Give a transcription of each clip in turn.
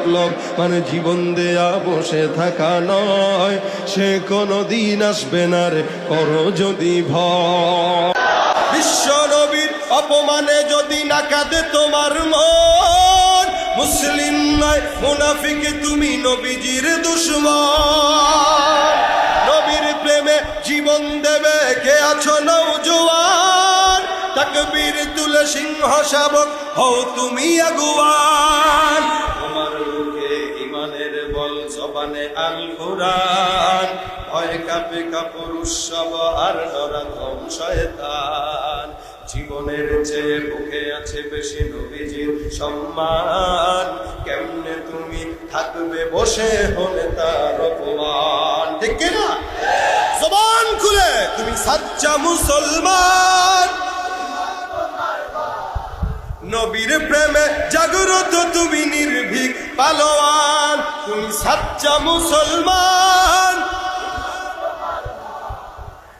বিপ্লব মানে জীবন দেয়া বসে থাকা নয়। সে কোনো দিন আসবে না রে, করো যদি ভয়। অপমানে যদি না কাঁদে তোমার মন, মুসলিম নয়, মুনাফিক তুমি নবীজির দুশ্মন। নবীর প্রেমে জীবন দেবে কে আছো নৌজোয়ান তাকবীর তুলে সিংহ শাবক হও তুমি আগুয়ান। আল কোরআন ভয় কাপে কাপড় উৎসব আর নরাধম শয়তান। জীবনের চেয়ে বুকে আছে বেশি নবীজির সম্মান। কেমনে তুমি থাকবে বসে হলে তার অপমান? ঠিক না জবান খুলে, তুমি সাচ্চা মুসলমান। নবীর প্রেমে জাগ্রত তুমি নির্ভীক পালোয়ান। তুমি সাচ্চা মুসলমান।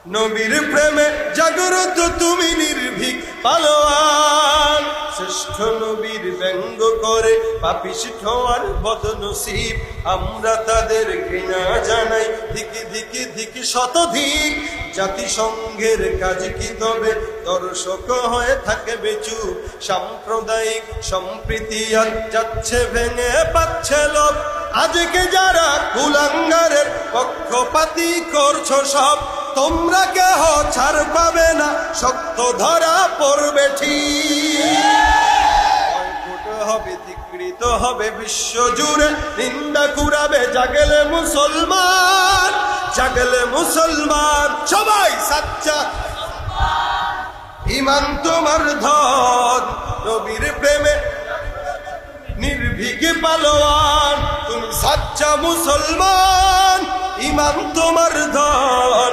নবীর প্রেমে জাগ্রত তুমি নির্ভীক পালোয়ান। শ্রেষ্ঠ নবীর ব্যঙ্গ করে, পাপিষ্ঠ আর বদনসিব। আমরা তাদের ঘৃণা জানাই দিকে দিকে দিকে শতধিক। জাতিসংঘের কাজ কি তবে? দর্শক হয়ে থাকে বেচু সাম্প্রদায়িক সম্প্রীতি আর যাচ্ছে ভেঙে পাচ্ছে লোক আজকে যারা কুলাঙ্গারের পক্ষপাতি করছ সব, তোমরা কেহ ছাড় পাবে না, শক্ত ধরা পড়বে ঠিক। হবে ধিকৃত হবে বিশ্ব জুড়ে। নিন্দা কুড়াবে জাগলে মুসলমান জাগলে মুসলমান। সবাই সাচ্চা। ইমান তোমার ধন, নবীর প্রেমে। নির্ভীক পালোয়ান, তুমি সাচ্চা মুসলমান ইমান তোমার ধন।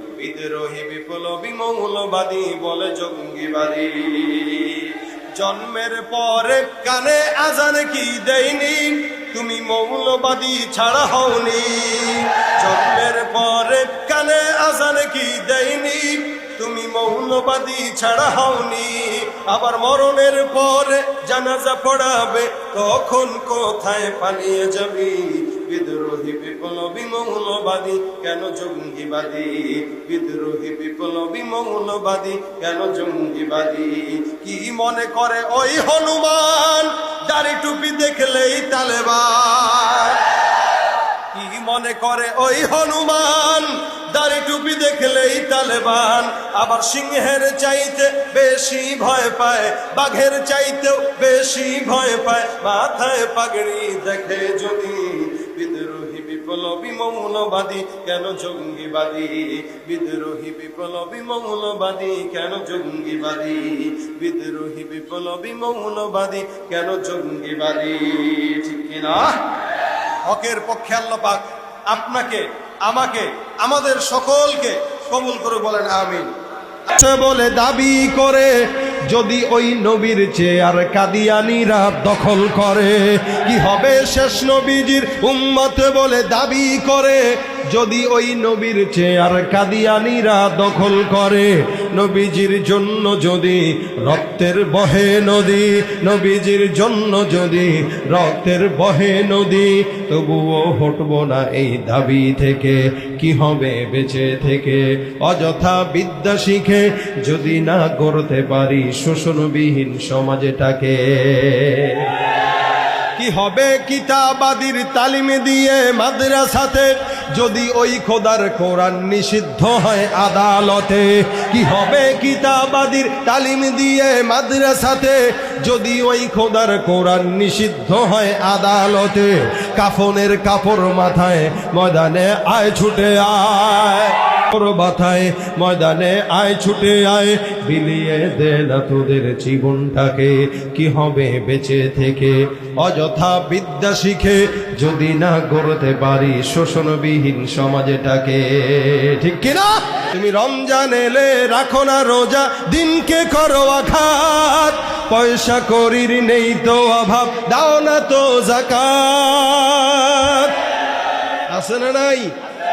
বিদ্রোহী বিপ্লবী মৌলবাদী বলে জঙ্গিবাদী। জন্মের পরে কানে আজান কি দেয়নি? তুমি মৌলবাদী ছাড়া হওনি। জন্মের পরে কানে আজান কি দেয়নি? তুমি মৌলবাদী ছাড়া হওনি। আবার মরণের পরে জানাজা পড়াবে, তখন কোথায় পালিয়ে যাবি? বিদ্রোহী বিপ্লবী মৌলবাদী কেন জঙ্গিবাদী? বিদ্রোহী বিপ্লবী মৌলবাদী কেন জঙ্গিবাদী? কি মনে করে ওই হনুমান, দাড়ি টুপি দেখলেই তালেবান? কি মনে করে ওই হনুমান, দাড়ি টুপি দেখলেই তালেবান? আবার সিংহের চাইতে বেশি ভয় পায়, বাঘের চাইতেও বেশি ভয় পায়, মাথায় পাগড়ি দেখে যদি বিদ্রোহী বিপ্লবী মৌলবাদী, কেন জঙ্গিবাদী? বিদ্রোহী বিপ্লবী মৌলবাদী, কেন জঙ্গিবাদী? বিদ্রোহী বিপ্লবী মৌলবাদী, কেন জঙ্গিবাদী? ঠিক কিনা? হকের পক্ষে আল্লাহ পাক আপনাকে, আমাকে, আমাদের সকলকে কবুল করে বলেন, আমিন। সে বলে দাবি করে যদি ওই নবীর চেয়ার কাদিয়ানিরা দখল করে, কি হবে শেষ নবীজির উম্মত বলে দাবি করে? যদি ওই নবীর চেয়ার কাদিয়ানিরা দখল করে, নবীজির জন্য যদি রক্তের বহে নদী, নবীজির জন্য যদি রক্তের বহে নদী, তবুও হটবো না এই দাবি থেকে। কি হবে বেঁচে থেকে? অযথা বিদ্যা শিখে যদি না করতে পারি শোষণবিহীন সমাজেটাকে। কি হবে কিতাবাদির তালিম দিয়ে মাদ্রাসাতে যদি ওই খোদার কোরআন নিষিদ্ধ হয় আদালতে, কি হবে কিতাবাদির তালিম দিয়ে মাদ্রাসাতে? যদি ওই খোদার কোরআন নিষিদ্ধ হয় আদালতে, কাফনের কাপড় মাথায় ময়দানে আয় ছুটে আয়। তোর বাথায় ময়দানে আয়, ছুটে আয়, বিলিয়ে দে না তোদের জীবনটাকে। কি হবে বেঁচে থেকে? অযথা বিদ্যা শিখে যদি না গড়তে পারি শোষণবিহীন সমাজটাকে। ঠিক কিনা তুমি রমজান এলে রাখো না রোজা, দিনকে করো আঘাত। পয়সা করির নেই তো অভাব, দাও না তো জাকাত। আছে না নাই?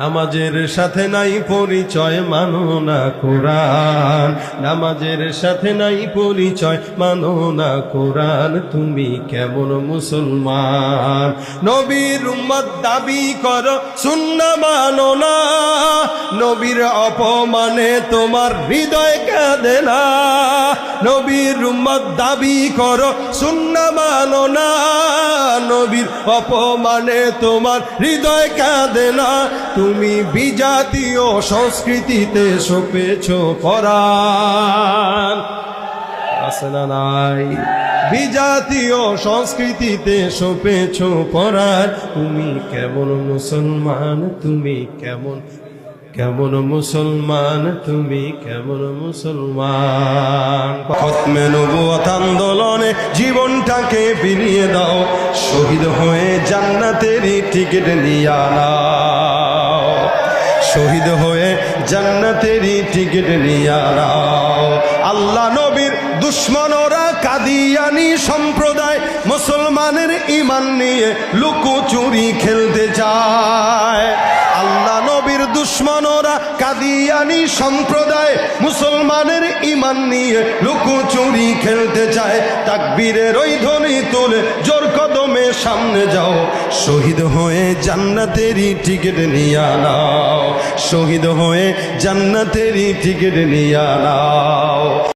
নামাজের সাথে নাই পরিচয় মানো না কোরআন। নামাজের সাথে নাই পরিচয় মানো না কোরআন। তুমি কেমন মুসলমান? নবীর উম্মত দাবি কর শূন্য মানো না। নবীর অপমানে তোমার হৃদয় কাঁদে না। নবীর উম্মত দাবি কর শূন্য মানো না। নবীর অপমানে তোমার হৃদয় কাঁদে না। তুমি বিজাতীয় সংস্কৃতিতে সপেছ না নাই? বিজাতীয় সংস্কৃতিতে সপেছ পরাণ। তুমি কেমন মুসলমান? তুমি কেমন কেমন মুসলমান? তুমি কেমন মুসলমান? খতমে নবুয়ত আন্দোলনে জীবনটাকে বিলিয়ে দাও। শহীদ হয়ে জান্নাতেরই টিকিট নিয়ে নাও শহীদ হয়ে জান্নাতেরই টিকিট নিয়ে নাও। আল্লাহ নবীর দুশ্মনরা কাদিয়ানি সম্প্রদায়, মুসলমানের ইমান নিয়ে লুকোচুরি খেলতে চায়। আল্লাহ নবীর দুশ্মনরা কাদিয়ানি সম্প্রদায়, মুসলমানের ইমান নিয়ে লুকোচুরি খেলতে চায়। তাকবীরের ওই ধ্বনি তুলে জোর সামনে যাও। শহীদ হয়ে জান্নাতেরই টিকিট নিয়ে নাও। শহীদ হয়ে জান্নাতেরই টিকিট নিয়ে নাও।